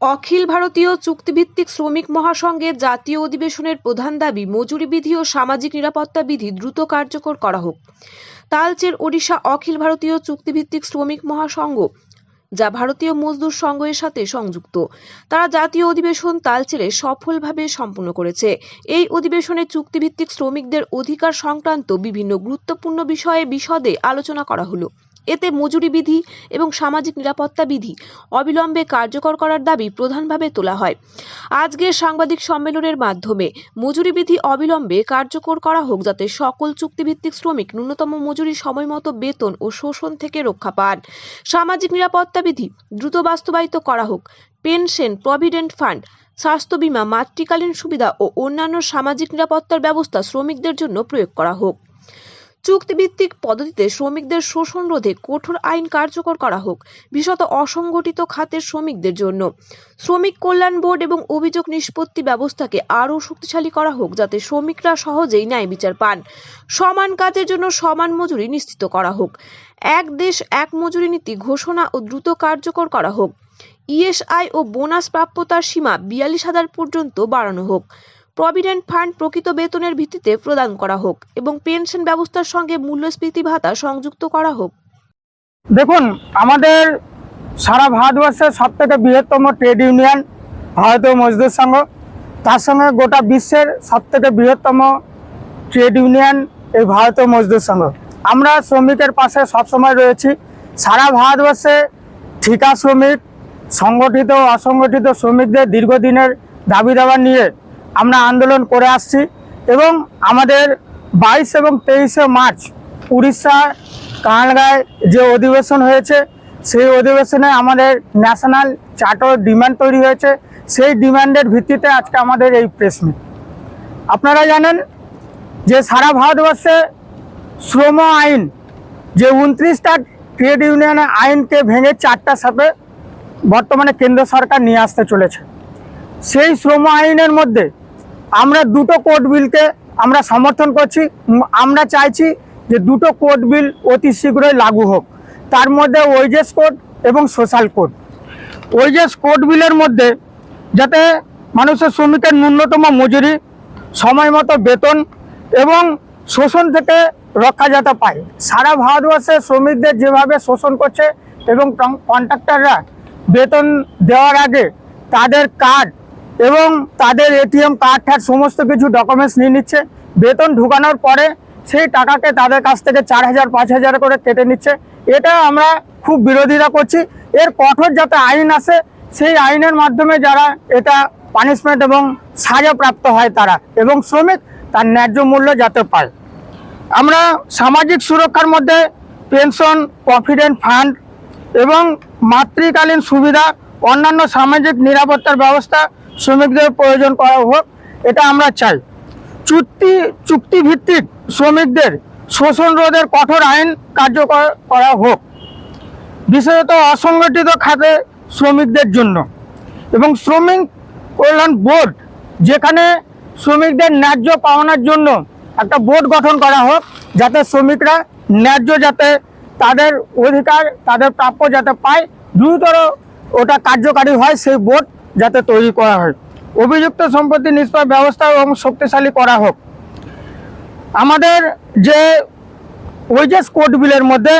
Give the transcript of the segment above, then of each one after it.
অখিল ভারতীয় চুক্তিভিত্তিক শ্রমিক মহাসংঘের জাতীয় অধিবেশনের প্রধান দাবি, মজুরি বিধি ও সামাজিক নিরাপত্তা বিধি দ্রুত কার্যকর করা হোক। তালচের ওড়িশা অখিল ভারতীয় চুক্তিভিত্তিক শ্রমিক মহাসংঘ, যা ভারতীয় মজদুর সংঘের সাথে সংযুক্ত। তারা জাতীয় অধিবেশন তালচেরে সফলভাবে সম্পন্ন করেছে। এই অধিবেশনে চুক্তিভিত্তিক শ্রমিকদের অধিকার সংক্রান্ত বিভিন্ন গুরুত্বপূর্ণ বিষয়ে বিশদে আলোচনা করা হলো। এতে মজুরি বিধি এবং সামাজিক নিরাপত্তা বিধি অবিলম্বে কার্যকর করার দাবি প্রধানভাবে তোলা হয়। আজকের সাংবাদিক সম্মেলনের মাধ্যমে মজুরি বিধি অবিলম্বে কার্যকর করা হোক যাতে সকল চুক্তিভিত্তিক শ্রমিক ন্যূনতম মজুরি সময়মতো বেতন ও শোষণ থেকে রক্ষা পান। সামাজিক নিরাপত্তা বিধি দ্রুত বাস্তবায়িত করা হোক। পেনশন, প্রভিডেন্ট ফান্ড, স্বাস্থ্য বীমা, মাতৃকালীন সুবিধা ও অন্যান্য সামাজিক নিরাপত্তার ব্যবস্থা শ্রমিকদের জন্য প্রয়োগ করা হোক। চুক্তিভিত্তিক পদ্ধতিতে শ্রমিকদের শোষণ রোধে কঠোর আইন কার্যকর করা হোক বিশেষত অসংগঠিত খাতের শ্রমিকদের জন্য। শ্রমিক কল্যাণ বোর্ড এবং অভিযোগ নিষ্পত্তি ব্যবস্থাকে আরও শক্তিশালী করা হোক যাতে শ্রমিকরা সহজেই ন্যায় বিচার পান। সমান কাজের জন্য সমান মজুরি নিশ্চিত করা হোক। এক দেশ, এক মজুরি নীতি ঘোষণা ও দ্রুত কার্যকর করা হোক। ইএসআই ও বোনাস প্রাপ্যতার সীমা বিয়াল্লিশ হাজার পর্যন্ত বাড়ানো হোক। প্রভিডেন্ট ফান্ড প্রকৃত বেতনের ভিত্তিতে প্রদান করা হোক এবং পেনশন ব্যবস্থার সঙ্গে মূল্যস্ফীতি ভাতা সংযুক্ত করা হোক। দেখুন, আমাদের সারা ভারতবর্ষের সব থেকে বৃহত্তম ট্রেড ইউনিয়ন ভারতীয় মজদুর সংঘ। তার সঙ্গে গোটা বিশ্বের সব থেকে বৃহত্তম ট্রেড ইউনিয়ন এই ভারতীয় মজদুর সংঘ। আমরা শ্রমিকের পাশে সবসময় রয়েছি। সারা ভারতবর্ষে ঠিকা শ্রমিক, সংগঠিত অসংগঠিত শ্রমিকদের দীর্ঘদিনের দাবি দাবা নিয়ে আন্দোলন করে আসছি এবং আমাদের বাইশ এবং তেইশে মার্চ উড়িষ্যা কানাডায় যে অধিবেশন হয়েছে, সেই অধিবেশনে আমাদের ন্যাশনাল চার্টার ডিমান্ড তৈরি হয়েছে। সেই ডিমান্ডের ভিত্তিতে আজকে আমাদের এই প্রেস মিট। আপনারা জানেন যে সারা ভারতবর্ষে শ্রম আইন, যে উনত্রিশটা ট্রেড ইউনিয়নের আইনকে ভেঙে চারটা সাথে বর্তমানে কেন্দ্র সরকার নিয়ে আসতে চলেছে। সেই শ্রম আইনের মধ্যে আমরা দুটো কোর্ট বিলকে আমরা সমর্থন করছি। আমরা চাইছি যে দুটো কোর্ট বিল অতি শীঘ্রই লাগু হোক। তার মধ্যে ওয়েজেস কোড এবং সোশ্যাল কোড ওয়েজেস কোড বিলের মধ্যে যাতে মানুষের শ্রমিকের ন্যূনতম মজুরি, সময় মতো বেতন এবং শোষণ থেকে রক্ষা যাতে পায়। সারা ভারতবর্ষে শ্রমিকদের যেভাবে শোষণ করছে এবং কন্ট্রাক্টররা বেতন দেওয়ার আগে তাদের কার্ড এবং তাদের এটিএম কার্ড ঠার সমস্ত কিছু ডকুমেন্টস নিয়ে নিচ্ছে। বেতন ঢুকানোর পরে সেই টাকাকে তাদের কাছ থেকে চার হাজার, পাঁচ হাজার করে কেটে নিচ্ছে। এটা আমরা খুব বিরোধিতা করছি। এর কঠোর যাতে আইন আসে সেই আইনের মাধ্যমে যারা এটা পানিশমেন্ট এবং সাজা প্রাপ্ত হয় তারা এবং শ্রমিক, তার ন্যায্য মূল্য যাতে পায়। আমরা সামাজিক সুরক্ষার মধ্যে পেনশন, প্রভিডেন্ট ফান্ড এবং মাতৃকালীন সুবিধা, অন্যান্য সামাজিক নিরাপত্তার ব্যবস্থা শ্রমিকদের প্রয়োজন করা হোক, এটা আমরা চাই। চুক্তি, চুক্তিভিত্তিক শ্রমিকদের শোষণ রোধের কঠোর আইন কার্যকর করা হোক। বিশেষত অসংগঠিত খাতে শ্রমিকদের জন্য। এবং শ্রমিক কল্যাণ বোর্ড, যেখানে শ্রমিকদের ন্যায্য পাওনার জন্য একটা বোর্ড গঠন করা হোক, যাতে শ্রমিকরা ন্যায্য যাতে তাদের অধিকার, তাদের প্রাপ্য যাতে পায়, দ্রুতর ওটা কার্যকারী হয় সেই বোর্ড যাতে তৈরি করা হয়। অভিযুক্ত সম্পত্তি নিষ্পাপ ব্যবস্থা এবং শক্তিশালী করা হোক। আমাদের যে ওয়েজেস কোড বিলের মধ্যে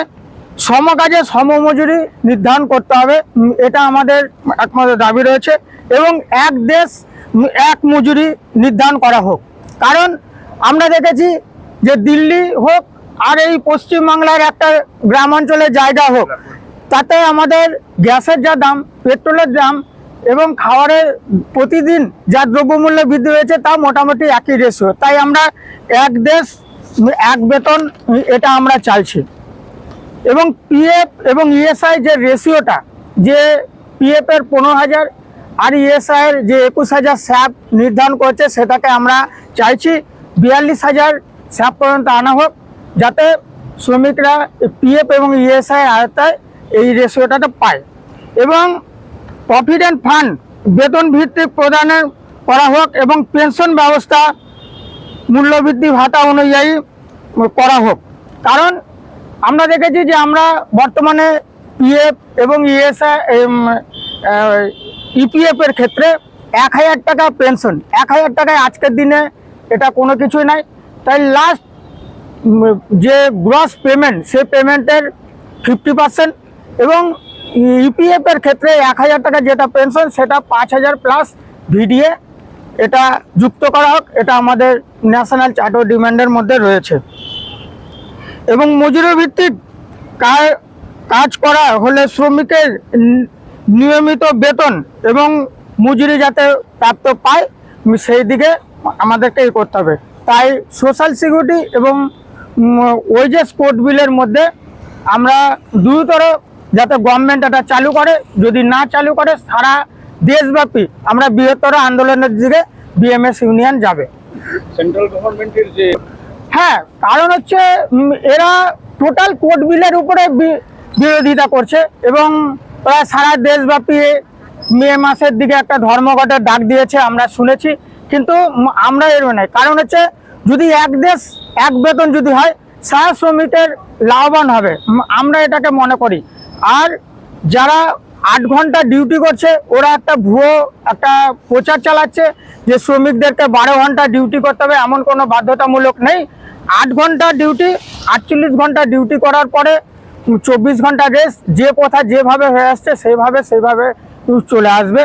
সমকাজে সমমজুরি নির্ধারণ করতে হবে এটা আমাদের একমাত্র দাবি রয়েছে এবং এক দেশ এক মজুরি নির্ধারণ করা হোক। কারণ আমরা দেখেছি যে দিল্লি হোক আর এই পশ্চিমবাংলার একটা গ্রাম অঞ্চলের জায়গা হোক, তাতে আমাদের গ্যাসের যা দাম, পেট্রোলের দাম এবং খাবারের প্রতিদিন যা দ্রব্যমূল্য বৃদ্ধি হয়েছে তা মোটামুটি একই রেশিও তাই আমরা এক দেশ, এক বেতন, এটা আমরা চাইছি। এবং পিএফ এবং ইএসআই যে রেশিওটা যে পিএফ এর পনেরো হাজার আর ইএসআই এর যে একুশ হাজার স্যাপ নির্ধারণ করেছে, সেটাকে আমরা চাইছি বিয়াল্লিশ হাজার স্যাপ পর্যন্ত আনা হোক, যাতে শ্রমিকরা পিএফ এবং ইএসআই আয়তায় এই রেশিওটাটা পায়। এবং প্রভিডেন্ট ফান্ড বেতন ভিত্তিক প্রদানের করা হোক এবং পেনশন ব্যবস্থা মূল্যবৃদ্ধি ভাতা অনুযায়ী করা হোক। কারণ আমরা দেখেছি যে আমরা বর্তমানে পিএফ এবং ইএসআই ইপিএফ এর ক্ষেত্রে এক হাজার টাকা পেনশন, এক হাজার টাকায় আজকের দিনে এটা কোনো কিছুই নাই। তাই লাস্ট যে গ্রস পেমেন্ট সে পেমেন্টের ফিফটি পার্সেন্ট এবং ইপিএফ এর ক্ষেত্রে এক হাজার টাকা যেটা পেনশন সেটা পাঁচ হাজার প্লাস ভিডিএ এটা যুক্ত করা হোক, এটা আমাদের ন্যাশনাল চার্টার ডিমান্ডের মধ্যে রয়েছে। এবং মজুরি ভিত্তিক কাজ করা হলে শ্রমিকের নিয়মিত বেতন এবং মজুরি যাতে প্রাপ্ত পায়, সেই দিকে আমাদেরকে করতে হবে। তাই সোশ্যাল সিকিউরিটি এবং ওয়েজেস কোড বিলের মধ্যে আমরা দ্রুতর যাতে গভর্নমেন্ট এটা চালু করে। যদি না চালু করে সারা দেশব্যাপী আমরা বৃহত্তর আন্দোলনের দিকে বিএমএস ইউনিয়ন যাবে। সেন্ট্রাল গভর্নমেন্টের যে হ্যাঁ কারণ হচ্ছে এরা টোটাল কোর্ট বিলের উপরে বিরোধিতা করছে এবং সারা দেশব্যাপী মে মাসের দিকে একটা ধর্মঘটের ডাক দিয়েছে আমরা শুনেছি। কিন্তু আমরা এর নাই কারণ হচ্ছে যদি এক দেশ এক বেতন যদি হয় সারা শ্রমিকের লাভবান হবে। আমরা এটাকে মনে করি। আর যারা আট ঘণ্টা ডিউটি করছে, ওরা একটা ভুয়ো একটা প্রচার চালাচ্ছে যে শ্রমিকদেরকে বারো ঘণ্টা ডিউটি করতে হবে, এমন কোনো বাধ্যতামূলক নেই। আট ঘণ্টা ডিউটি আটচল্লিশ ঘণ্টা ডিউটি করার পরে চব্বিশ ঘণ্টা রেস্ট যে কথা যেভাবে হয়ে আসছে, সেইভাবে সেইভাবে চলে আসবে।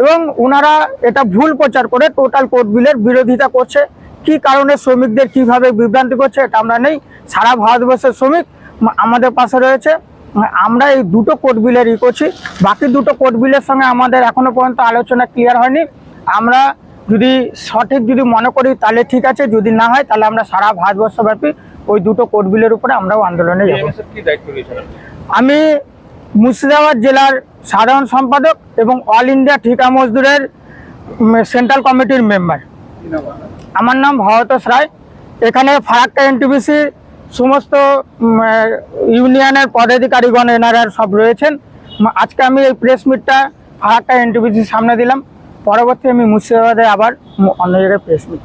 এবং ওনারা এটা ভুল প্রচার করে টোটাল কোর্ট বিলের বিরোধিতা করছে। কি কারণে শ্রমিকদের কীভাবে বিভ্রান্তি করছে, এটা আমরা নেই। সারা ভারতবর্ষের শ্রমিক আমাদের পাশে রয়েছে। আমরা এই দুটো কোর্ট বিলের ই করছি। বাকি দুটো কোর্ট বিলের সঙ্গে আমাদের এখনও পর্যন্ত আলোচনা ক্লিয়ার হয়নি। আমরা যদি সঠিক যদি মনে করি তাহলে ঠিক আছে। যদি না হয় তাহলে আমরা সারা ভারতবর্ষব্যাপী ওই দুটো কোর্ট বিলের উপরে আমরাও আন্দোলনে যাব। আমি মুর্শিদাবাদ জেলার সাধারণ সম্পাদক এবং অল ইন্ডিয়া ঠিকা মজদুরের সেন্ট্রাল কমিটির মেম্বার? আমার নাম ভরতোষ রায়। এখানে ফারাক্কা এনটিপিসি সমস্ত ইউনিয়নের পদাধিকারীগণ এনারা সব রয়েছেন। আজকে আমি এই প্রেস মিটটা ফারাক্কা এনটিপিসির সামনে দিলাম। পরবর্তী আমি মুর্শিদাবাদে আবার অন্য জায়গায় প্রেস মিট